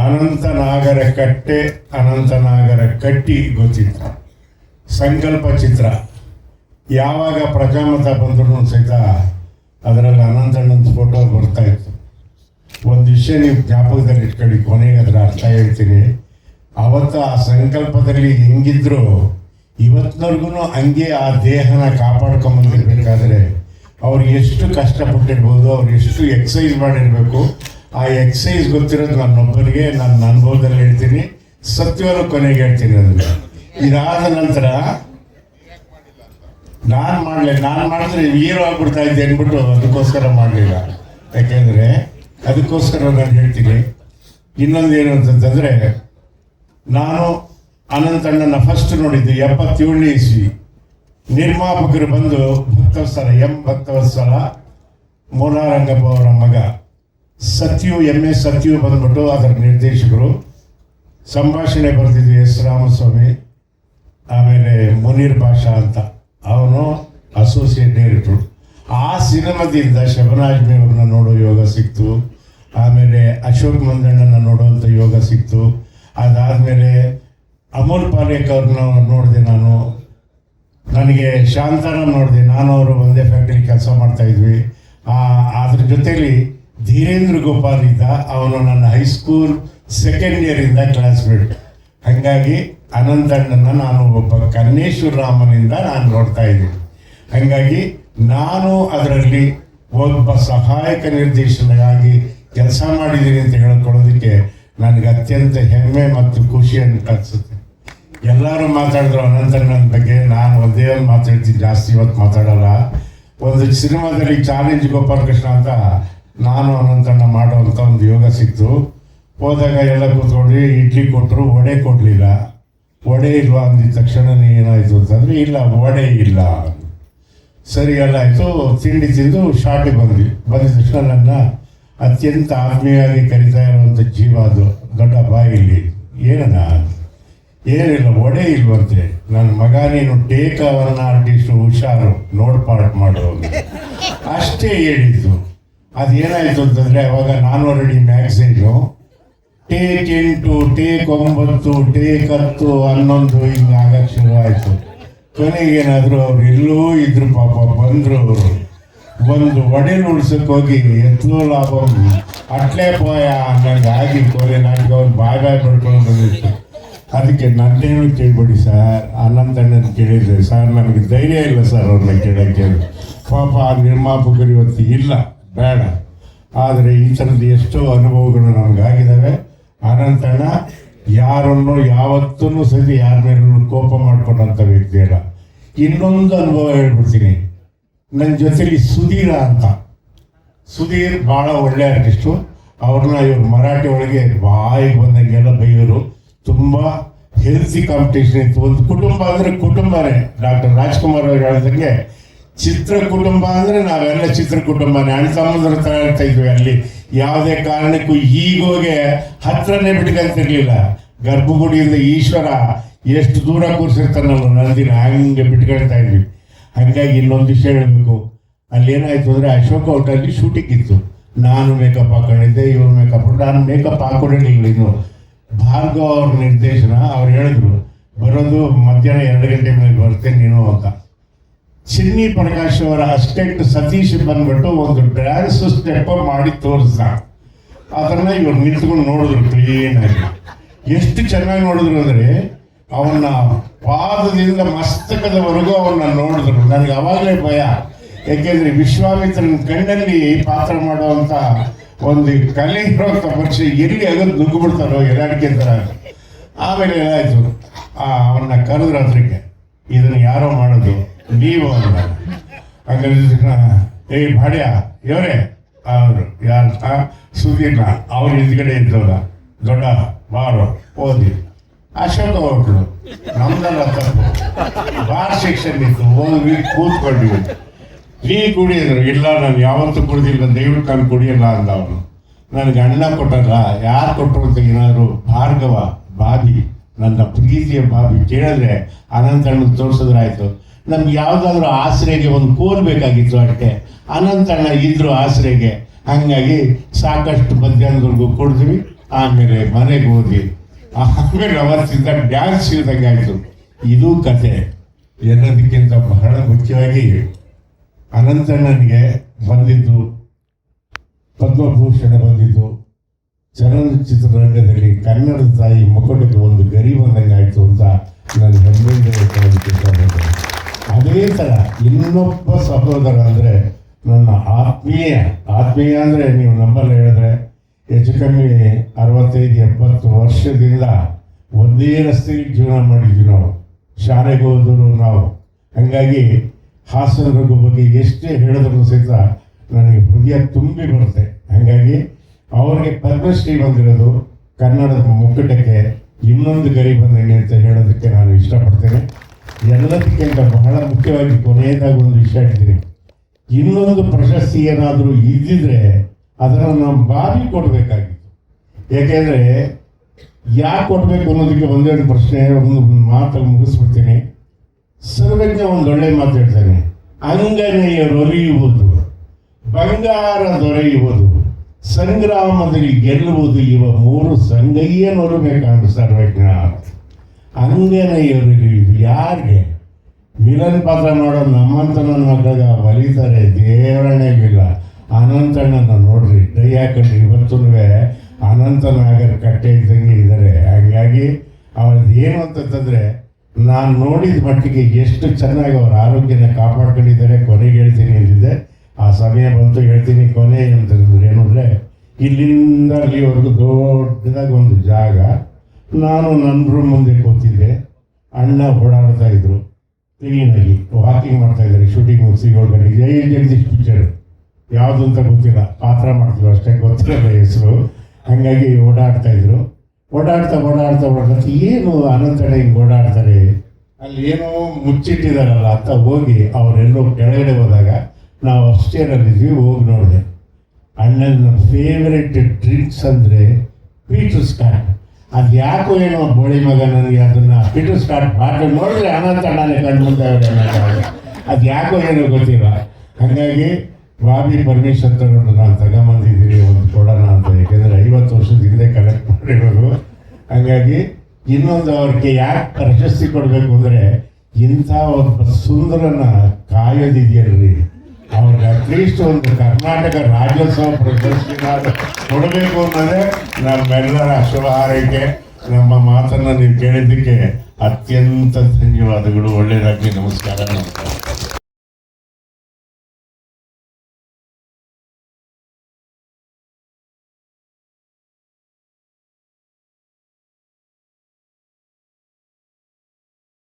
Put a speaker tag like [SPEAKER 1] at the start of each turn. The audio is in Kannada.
[SPEAKER 1] ಅನಂತನಾಗರ ಕಟ್ಟೆ ಅನಂತನಾಗರ ಕಟ್ಟಿ ಗೊತ್ತಿತ್ತು ಸಂಕಲ್ಪ ಚಿತ್ರ. ಯಾವಾಗ ಪ್ರಜಾಮತ ಬಂದ್ರು ಸಹಿತ ಅದರಲ್ಲಿ ಅನಂತಣ್ಣನ ಫೋಟೋ ಬರ್ತಾ ಇತ್ತು. ಒಂದು ವಿಷಯ ನೀವು ಜ್ಞಾಪಕದಲ್ಲಿ ಇಟ್ಕೊಳ್ಳಿ, ಕೊನೆಗೆ ಅದರ ಅರ್ಥ ಹೇಳ್ತೀನಿ. ಅವತ್ತು ಆ ಸಂಕಲ್ಪದಲ್ಲಿ ಹೆಂಗಿದ್ರು ಇವತ್ತಿನವರೆಗೂ ಹಂಗೆ ಆ ದೇಹನ ಕಾಪಾಡ್ಕೊಂಬಂದಿರಬೇಕಾದ್ರೆ ಅವ್ರು ಎಷ್ಟು ಕಷ್ಟಪಟ್ಟಿರ್ಬೋದು, ಅವ್ರು ಎಷ್ಟು ಎಕ್ಸಸೈಸ್ ಮಾಡಿರಬೇಕು ಆ ಎಕ್ಸೈಸ್ ಗೊತ್ತಿರೋದು ನನ್ನೊಬ್ಬರಿಗೆ ನನ್ನ ಅನುಭವದಲ್ಲಿ ಹೇಳ್ತೀನಿ. ಸತ್ಯವರು ಕೊನೆಗೆ ಹೇಳ್ತೀನಿ ಅದನ್ನು ಇದಾದ ನಂತರ ನಾನು ಮಾಡಲಿಲ್ಲ ನಾನು ಮಾಡಿದ್ರೆ ಹೀರೋ ಆಗ್ಬಿಡ್ತಾ ಇದ್ದೆ ಅಂದ್ಬಿಟ್ಟು ಅದಕ್ಕೋಸ್ಕರ ಮಾಡಲಿಲ್ಲ. ಯಾಕೆಂದರೆ ಅದಕ್ಕೋಸ್ಕರ ನಾನು ಹೇಳ್ತೀನಿ. ಇನ್ನೊಂದು ಏನು ಅಂತಂತಂದರೆ ನಾನು ಅನಂತಣ್ಣನ ಫಸ್ಟ್ ನೋಡಿದ್ದು ಎಪ್ಪತ್ತೇಳನೇ ಇಸ್ವಿ. ನಿರ್ಮಾಪಕರು ಬಂದು ಭಕ್ತವತ್ಸಲ ಎಂ ಭಕ್ತವತ್ಸಲ ಮೋನಾರಂಗಪ್ಪ ಅವರ ಮಗ. ಸತ್ಯು ಎಂ ಎಸ್ ಸತ್ಯು ಬಂದ್ಬಿಟ್ಟು ಅದರ ನಿರ್ದೇಶಕರು. ಸಂಭಾಷಣೆ ಬರೆದಿದ್ದು ಎಸ್ ರಾಮಸ್ವಾಮಿ, ಆಮೇಲೆ ಮುನೀರ್ ಭಾಷಾ ಅಂತ. ಅವನು ಅಸೋಸಿಯೇಟ್ ಡೈರೆಕ್ಟ್ರು ಆ ಸಿನಿಮಾದಿಂದ ಶಬನಾಜ್ ಮೇವ್ರನ್ನ ನೋಡೋ ಯೋಗ ಸಿಕ್ತು. ಆಮೇಲೆ ಅಶೋಕ್ ಮಂದಣ್ಣನ ನೋಡುವಂಥ ಯೋಗ ಸಿಕ್ತು. ಅದಾದಮೇಲೆ ಅಮೋಲ್ ಪಾಲೇಕ್ ಅವ್ರನ್ನ ನೋಡಿದೆ ನಾನು. ನನಗೆ ಶಾಂತನ ನೋಡಿದೆ. ನಾನು ಅವರು ಒಂದೇ ಫ್ಯಾಕ್ಟ್ರಿ ಕೆಲಸ ಮಾಡ್ತಾಯಿದ್ವಿ ಅದ್ರ ಜೊತೆಲಿ ಧೀರೇಂದ್ರ ಗೋಪಾಲ್ ಇದ್ದ, ಅವನು ನನ್ನ ಹೈಸ್ಕೂಲ್ ಸೆಕೆಂಡ್ ಇಯರಿಂದ ಕ್ಲಾಸ್ಮೇಟ್ ಹಾಗಾಗಿ ಅನಂತಣ್ಣನ ನಾನು ಒಬ್ಬ ಕನ್ನೇಶ್ವರ ರಾಮನಿಂದ ನಾನು ನೋಡ್ತಾ ಇದ್ದೀನಿ. ಹಾಗಾಗಿ ನಾನು ಅದರಲ್ಲಿ ಒಬ್ಬ ಸಹಾಯಕ ನಿರ್ದೇಶನಗಾಗಿ ಕೆಲಸ ಮಾಡಿದ್ದೀನಿ ಅಂತ ಹೇಳ್ಕೊಳ್ಳೋದಕ್ಕೆ ನನಗೆ ಅತ್ಯಂತ ಹೆಮ್ಮೆ ಮತ್ತು ಖುಷಿಯನ್ನು ಅನಿಸುತ್ತೆ ಎಲ್ಲರೂ ಮಾತಾಡಿದ್ರು ಅನಂತಣ್ಣನ ಬಗ್ಗೆ, ನಾನು ಒಂದೇ ಒಂದು ಮಾತಾಡ್ತೀನಿ, ಜಾಸ್ತಿ ಇವತ್ತು ಮಾತಾಡಲ್ಲ. ಒಂದು ಸಿನಿಮಾದಲ್ಲಿ ಚಾಲೆಂಜ್ ಗೋಪಾಲಕೃಷ್ಣ ಅಂತ ನಾನು ಅನಂತಣ್ಣ ಮಾಡುವಂಥ ಒಂದು ಯೋಗ ಸಿಕ್ತು. ಹೋದಾಗ ಎಲ್ಲ ಕೂತ್ಕೊಂಡು ಇಡ್ಲಿ ಕೊಟ್ಟರು ವಡೆ ಕೊಡಲಿಲ್ಲ. ವಡೆ ಇಲ್ವಾ ಅಂದಿದ ತಕ್ಷಣನೇ ಏನಾಯಿತು ಅಂತಂದರೆ, ಇಲ್ಲ, ವಡೆ ಇಲ್ಲ. ಸರಿ, ಎಲ್ಲ ಆಯಿತು. ತಿಂಡಿ ತಿಂದು ಶಾರ್ಟಿಗೆ ಬಂದ್ವಿ. ಬಂದ ತಕ್ಷಣ ನನ್ನ ಅತ್ಯಂತ ಆತ್ಮೀಯವಾಗಿ ಕರಿತಾ ಇರುವಂಥ ಜೀವ ಅದು, ದೊಡ್ಡ ಬಾಯಿಲಿ. ಏನಣ್ಣ? ಏನಿಲ್ಲ ಒಡೆ ಇಲ್ವಂತೆ. ನನ್ನ ಮಗ, ನೀನು ಟೇಕ್ ಅವರ್ನ ಆರ್ಟಿಸ್ಟು ಹುಷಾರು. ನೋಡ್ ಪಾರ್ಟ್ ಮಾಡು ಅಷ್ಟೇ ಹೇಳಿದ್ದು. ಅದೇನಾಯ್ತು ಅಂತಂದರೆ ಅವಾಗ ನಾನು ರೆಡಿ ಮ್ಯಾಗ್ಝೀನು ಟೇಕ್ ಎಂಟು ಟೇಕ್ ಒಂಬತ್ತು ಟೇಕ್ ಹತ್ತು, ಹನ್ನೊಂದು, ಹಿಂಗೆ ಆಗಕ್ಕೆ ಶುರುವಾಯಿತು. ಆಯಿತು ಕೊನೆಗೆ ಏನಾದ್ರು ಅವ್ರು ಎಲ್ಲೂ ಇದ್ರು ಪಾಪ ಬಂದರು ಅವರು. ಒಂದು ಒಡೆಲು ಉಳ್ಸಕ್ ಹೋಗಿ ಲಾಭ ಅಟ್ಲೇ ಪೋಯ ಅನ್ನಂಗೆ ಆಗಿ ಕೊನೆ ನನಗೆ ಅವ್ರು ಬಾಯ್ ಬಾಯ್ ಪಡ್ಕೊಂಡು ಬಂದಿತ್ತು. ಅದಕ್ಕೆ ನನ್ನೇನು ಕೇಳ್ಬಿಡಿ ಸರ್ ಅಣ್ಣನ ಕೇಳಿದ್ದೆ ಸರ್, ನನಗೆ ಧೈರ್ಯ ಇಲ್ಲ ಸರ್ ಅವ್ರನ್ನ ಕೇಳೋಕ್ಕೆ. ಪಾಪ ನಿರ್ಮಾಪಕರು ಇವತ್ತು ಇಲ್ಲ. ಬೇಡ. ಆದರೆ ಈ ಥರದ ಎಷ್ಟೋ ಅನುಭವಗಳು ನಮಗಾಗಿದ್ದಾವೆ ಅನಂತಣ್ಣ, ಯಾರನ್ನು ಯಾವತ್ತೂ ಸರಿ ಯಾರ ಮೇಲೂ ಕೋಪ ಮಾಡಿಕೊಂಡಂಥ ವ್ಯಕ್ತಿ ಅಲ್ಲ. ಇನ್ನೊಂದು ಅನುಭವ ಹೇಳ್ಬಿಡ್ತೀನಿ. ನನ್ನ ಜೊತೆಲಿ ಸುಧೀರ ಅಂತ. ಸುಧೀರ್ ಭಾಳ ಒಳ್ಳೆ ಆರ್ಟಿಸ್ಟು ಅವ್ರನ್ನ ಇವ್ರು ಮರಾಠಿ ಒಳಗೆ ಬಾಯಿಗೆ ಬಂದಂಗೆಲ್ಲ ಬೈಯೋರು. ತುಂಬ ಹೆಲ್ತಿ ಕಾಂಪಿಟೇಷನ್ ಇತ್ತು. ಒಂದು ಕುಟುಂಬ ಅಂದರೆ ಕುಟುಂಬನೇ. ಡಾಕ್ಟರ್ ರಾಜ್ಕುಮಾರ್ ಅವ್ರು ಹೇಳ್ದಂಗೆ ಚಿತ್ರ ಕುಟುಂಬ ಅಂದರೆ ನಾವೆಲ್ಲ ಚಿತ್ರ ಕುಟುಂಬನೇ ಅಣ್ಣ ತಮ್ಮಂದ್ರ ಥರ ಹೇಳ್ತಾ ಇದ್ವಿ ಅಲ್ಲಿ. ಯಾವುದೇ ಕಾರಣಕ್ಕೂ ಈಗೋಗೆ ಹತ್ರನೇ ಬಿಟ್ಕೊಂತಿರ್ಲಿಲ್ಲ. ಗರ್ಭಗುಡಿಯಿಂದ ಈಶ್ವರ ಎಷ್ಟು ದೂರ ಕೂರಿಸಿರ್ತಾನಲ್ಲ ನಂದಿನ, ಹಂಗೆ ಬಿಟ್ಕೊಳ್ತಾ ಇದ್ವಿ. ಹಾಗಾಗಿ ಇನ್ನೊಂದು ವಿಷಯ ಹೇಳಬೇಕು. ಅಲ್ಲಿ ಏನಾಯ್ತು ಅಂದರೆ ಅಶೋಕ ಹೋಟೆಲ್ ಶೂಟಿಂಗ್ ಇತ್ತು. ನಾನು ಮೇಕಪ್ ಹಾಕೊಂಡಿದ್ದೆ, ಇವ್ರು ಮೇಕಪ್ ನಾನು ಮೇಕಪ್ ಹಾಕೊಂಡಿರಲಿಲ್ಲ ಇನ್ನು. ಭಾರ್ಗವ್ ಅವ್ರ ನಿರ್ದೇಶನ, ಅವ್ರು ಹೇಳಿದ್ರು, ಬರೋದು ಮಧ್ಯಾಹ್ನ ಎರಡು ಗಂಟೆ ಮೇಲೆ ಬರ್ತೇನೆ ನೀನು ಅಂತ. ಚಿನ್ನಿ ಪ್ರಕಾಶ್ ಅವರ ಅಸ್ಟೆಂಟ್ ಸತೀಶ್ ಬಂದ್ಬಿಟ್ಟು ಒಂದು ಡ್ಯಾನ್ಸ್ ಸ್ಟೆಪ್ ಮಾಡಿ ತೋರಿಸ್ದ. ಅದನ್ನ ಇವ್ರು ನಿಂತ್ಕೊಂಡು ನೋಡಿದ್ರು ಕ್ಲೀನ್ ಆಗಿ. ಎಷ್ಟು ಚೆನ್ನಾಗಿ ನೋಡಿದ್ರು ಅಂದರೆ ಅವನ್ನ ಪಾದದಿಂದ ಮಸ್ತಕದವರೆಗೂ ಅವನ್ನ ನೋಡಿದ್ರು. ನನಗೆ ಅವಾಗಲೇ ಭಯ. ಯಾಕೆಂದ್ರೆ ವಿಶ್ವಾಮಿತ್ರನ ಕಣ್ಣಲ್ಲಿ ಪಾತ್ರ ಮಾಡುವಂತ ಒಂದು ಕಲೆ ಇರುವಂತ ಪಕ್ಷಿ ಎಲ್ಲಿ ಅಗದು ನುಗ್ಗು ಬಿಡ್ತಾರೋ ಎಲ್ಲಾಡಿಕೆ ಥರ ಆಮೇಲೆ ಆ ಅವನ್ನ ಕರೆದ್ರು ಅದಕ್ಕೆ ಇದನ್ನ ಯಾರೋ ಮಾಡೋದು? ನೀವು ಹಂಗಾದ್ರೆ ಏ ಭಾಡ್ಯ, ಇವರೇ, ಅವರು, ಯಾರು, ಆ ಅವ್ರ ಹಿಂದ್ಗಡೆ ಇದ್ದವ್ರ, ದೊಡ್ಡ, ಬಾರು, ಓದಿ ಅಶೋಕ ಹೋಟ್ಲು ನಮ್ದಲ್ಲ ತಪ್ಪು. ಬಾರ್ ಸೆಕ್ಷನ್ ಇತ್ತು, ಹೋದ್ವಿ, ಕೂತ್ಕೊಂಡ್ವಿ. ನೀ ಕುಡಿಯಿದ್ರು ಇಲ್ಲ, ನಾನು ಯಾವತ್ತೂ ಕುಡಿದಿಲ್ಲ ದಯವಿಟ್ಟು ನಾನು ಕುಡಿಯಲ್ಲ ಅಂದ ಅವನು ನನಗೆ ಅಣ್ಣ ಕೊಟ್ಟಲ್ಲ ಯಾರು ಕೊಟ್ಟರು ಅಂತ ಏನಾದ್ರು ಭಾರ್ಗವ, ಬಾಬಿ, ನನ್ನ ಪ್ರೀತಿಯ ಬಾಬಿ ಕೇಳಿದ್ರೆ ಅನಂತಣ್ಣ ತೋರಿಸಿದ್ರಾಯ್ತು ನಮ್ಗೆ ಯಾವುದಾದ್ರೂ ಆಸರೆಗೆ ಒಂದು ಕೋಲ್ ಬೇಕಾಗಿತ್ತು ಅಷ್ಟೇ. ಅನಂತಣ್ಣ ಇದ್ರು ಆಸರೆಗೆ. ಹಂಗಾಗಿ ಸಾಕಷ್ಟು ಮಧ್ಯಾಹ್ನದವರೆಗೂ ಕೊಡಿದ್ವಿ. ಆಮೇಲೆ ಮನೆಗೆ ಹೋದ್ವಿ. ಆಮೇಲೆ ಅವತ್ತಿಂದ ಡ್ಯಾನ್ಸ್ ಇಲ್ದಂಗೆ ಆಯಿತು. ಇದು ಕತೆ. ಎಲ್ಲದಕ್ಕಿಂತ ಬಹಳ ಮುಖ್ಯವಾಗಿ ಅನಂತಣ್ಣನಿಗೆ ಬಂದಿದ್ದು, ಪದ್ಮಭೂಷಣ ಬಂದಿದ್ದು, ಚಲನಚಿತ್ರರಂಗದಲ್ಲಿ ಕನ್ನಡದ ತಾಯಿ ಮುಖಂಡಕ್ಕೆ ಒಂದು ಗರಿ ಬಂದಂಗೆ ಆಯಿತು ಅಂತ ನಾನು ಹೆಮ್ಮೆಯಿಂದ ಹೇಳ್ತಾ ಇಷ್ಟಪಡ್ತೇನೆ ಅದೇ ಥರ ಇನ್ನೊಬ್ಬ ಸಹೋದರ ಅಂದರೆ ನನ್ನ ಆತ್ಮೀಯ ಆತ್ಮೀಯ ಅಂದರೆ ನೀವು ನಂಬರ್ ಹೇಳಿದ್ರೆ ಹೆಚ್ಚು ಕಮ್ಮಿ ಅರವತ್ತೈದು, ಎಪ್ಪತ್ತು ವರ್ಷದಿಂದ ಒಂದೇ ರಸ್ತೆಗೆ ಜೀವನ ಮಾಡಿದ್ವಿ ನಾವು. ಶಾಲೆಗೆ ಹೋದರು ನಾವು. ಹಾಗಾಗಿ ಹಾಸನ ರೋಗ ಬಗ್ಗೆ ಎಷ್ಟೇ ಹೇಳಿದ್ರು ಸಹಿತ ನನಗೆ ಹೃದಯ ತುಂಬಿ ಬರುತ್ತೆ. ಹಾಗಾಗಿ ಅವರಿಗೆ ಪದ್ಮಶ್ರೀ ಬಂದಿರೋದು ಕನ್ನಡದ ಮುಕ್ಕಟಕ್ಕೆ ಇನ್ನೊಂದು ಗರಿ ಬಂದಂಗೆ ಅಂತ ಹೇಳೋದಕ್ಕೆ ನಾನು ಇಷ್ಟಪಡ್ತೇನೆ. ಎಲ್ಲದಕ್ಕಿಂತ ಬಹಳ ಮುಖ್ಯವಾಗಿ ಕೊನೆಯದಾಗಿ ಒಂದು ವಿಷಯ ಹೇಳ್ತೀನಿ ಇನ್ನೊಂದು ಪ್ರಶಸ್ತಿ ಏನಾದರೂ ಇದ್ದಿದ್ರೆ ಅದನ್ನು ನಾವು ಬಾರಿ ಕೊಡಬೇಕಾಗಿತ್ತು. ಏಕೆಂದರೆ ಯಾಕೆ ಕೊಡಬೇಕು ಅನ್ನೋದಕ್ಕೆ ಒಂದೆರಡು ಪ್ರಶ್ನೆ, ಒಂದು ಮಾತಲ್ಲಿ ಮುಗಿಸ್ಬಿಡ್ತೀನಿ. ಸರ್ವಜ್ಞ ಒಂದು ಒಳ್ಳೆ ಮಾತು ಹೇಳ್ತಾನೆ ಅಂಗನೆಯರೊಲಿಯುವುದು ಬಂಗಾರ ದೊರೆಯುವುದು, ಸಂಗ್ರಾಮದಲ್ಲಿ ಗೆಲ್ಲುವುದು, ಇವ ಮೂರು ಸಂಗಯ್ಯನೊರಬೇಕಾದ ಸರ್ವಜ್ಞ. ಅಂಗನೆಯರೊಲಿಯುವುದು ಯಾರಿಗೆ? ವಿಲನ್ ಪಾತ್ರ ಮಾಡೋದು ನಮ್ಮಂತ ನನ್ನ ಮಕ್ಕಳಿಗೆ ಒಲಿತಾರೆ ದೇವರಣೆಗಿಲ್ಲ ಅನಂತಣ್ಣನ ನೋಡ್ರಿ ಡೈ ಹಾಕೊಂಡ್ರಿ ಇವತ್ತೂ ಅನಂತನಾಗರ್ ಕಟ್ಟೆ ಇದ್ದಂಗೆ ಇದ್ದಾರೆ ಹಾಗಾಗಿ ಅವ್ರದ್ದು ಏನು ಅಂತಂತಂದರೆ ನಾನು ನೋಡಿದ ಮಟ್ಟಿಗೆ ಎಷ್ಟು ಚೆನ್ನಾಗಿ ಅವ್ರ ಆರೋಗ್ಯನ ಕಾಪಾಡ್ಕೊಂಡಿದ್ದಾರೆ, ಕೊನೆಗೆ ಹೇಳ್ತೀನಿ ಅಂತಿದ್ದೆ. ಆ ಸಮಯ ಬಂತು, ಹೇಳ್ತೀನಿ ಕೊನೆ ಅಂತಂದ್ರೆ ಏನು ಅಂದರೆ, ಇಲ್ಲಿಂದ ಅಲ್ಲಿವರೆಗೂ ದೊಡ್ಡದಾಗಿ ಒಂದು ಜಾಗ, ನಾನು ನನ್ನ ರೂಮ್ ಮುಂದೆ ಕೂತಿದ್ದೆ. ಅಣ್ಣ ಓಡಾಡ್ತಾ ಇದ್ರು. ಕ್ಲೀನಾಗಿ ವಾಕಿಂಗ್ ಮಾಡ್ತಾ ಇದ್ದಾರೆ ಶೂಟಿಂಗ್ ಮುಗಿಸಿ ಏಳು ಗಂಟೆಗೆ ಜೈ ಜಗದೀಶ್ ಪಿಕ್ಚರ್ ಯಾವುದು ಅಂತ ಗೊತ್ತಿಲ್ಲ. ಪಾತ್ರ ಮಾಡ್ತಿದ್ರು ಅಷ್ಟೇ ಗೊತ್ತಿಲ್ಲ ಹೆಸರು. ಹಾಗಾಗಿ ಓಡಾಡ್ತಾ ಇದ್ರು. ಓಡಾಡ್ತಾ ಓಡಾಡ್ತಾ ಓಡಾಡ್ತಾ, ಏನು ಅನಂತರ ಹಿಂಗೆ ಓಡಾಡ್ತಾರೆ? ಅಲ್ಲಿ ಏನೋ ಮುಚ್ಚಿಟ್ಟಿದಾರಲ್ಲ ಅಂತ ಹೋಗಿ ಅವರೆಲ್ಲೋ ಕೆಳಗಡೆ ಹೋದಾಗ ನಾವು ಅಷ್ಟೇನಲ್ಲಿದ್ವಿ ಹೋಗಿ ನೋಡಿದೆ. ಅಣ್ಣನ ಫೇವ್ರೆಟ್ ಡ್ರಿಂಕ್ಸ್ ಅಂದರೆ ಪೀಟರ್ ಸ್ಕಾಟ್ ಅದು ಯಾಕೋ ಏನೋ ಬೋಳಿ ಮಗ ನನಗೆ ಅದನ್ನು ಪಿಟು ಸ್ಟಾರ್ಟ್ ಮಾಡಿ ನೋಡಿದ್ರೆ ಅನಂತ ಕಂಡು ಬಂದವ್ರೆ ಅದು ಯಾಕೋ ಏನೋ ಗೊತ್ತಿಲ್ಲ. ಹಾಗಾಗಿ ಬಾಬಿ ಪರಮೇಶ್ವರ್ ತಗೊಂಡು ನಾನು ತಗೊಂಬಂದಿದ್ದೀನಿ ಒಂದು ಕೊಡೋಣ ಅಂತ. ಯಾಕೆಂದರೆ ಐವತ್ತು ವರ್ಷದ ಹಿಂದೆ ಕಲೆಕ್ಟ್ ಮಾಡಿರೋದು. ಹಾಗಾಗಿ ಇನ್ನೊಂದು ಅವ್ರಿಗೆ ಯಾಕೆ ಪ್ರಶಸ್ತಿ ಕೊಡಬೇಕು ಅಂದರೆ ಇಂಥ ಒಬ್ಬ ಸುಂದರನ ಕಾಯೋದಿದೆಯಲ್ರಿ. ಅವ್ರಿಗೆ ಅಟ್ಲೀಸ್ಟ್ ಒಂದು ಕರ್ನಾಟಕ ರಾಜ್ಯೋತ್ಸವ ಪ್ರಶಸ್ತಿ ಕೊಡಬೇಕು ಅನ್ನೋದೇ ನಮ್ಮೆಲ್ಲರ ಶುಭ ಹಾರೈಕೆ ನಮ್ಮ ಮಾತನ್ನು ನೀವು ಕೇಳಿದ್ದಕ್ಕೆ ಅತ್ಯಂತ ಧನ್ಯವಾದಗಳು ಒಳ್ಳೆಯದಾಗಿ ನಮಸ್ಕಾರ ನಮಸ್ಕಾರ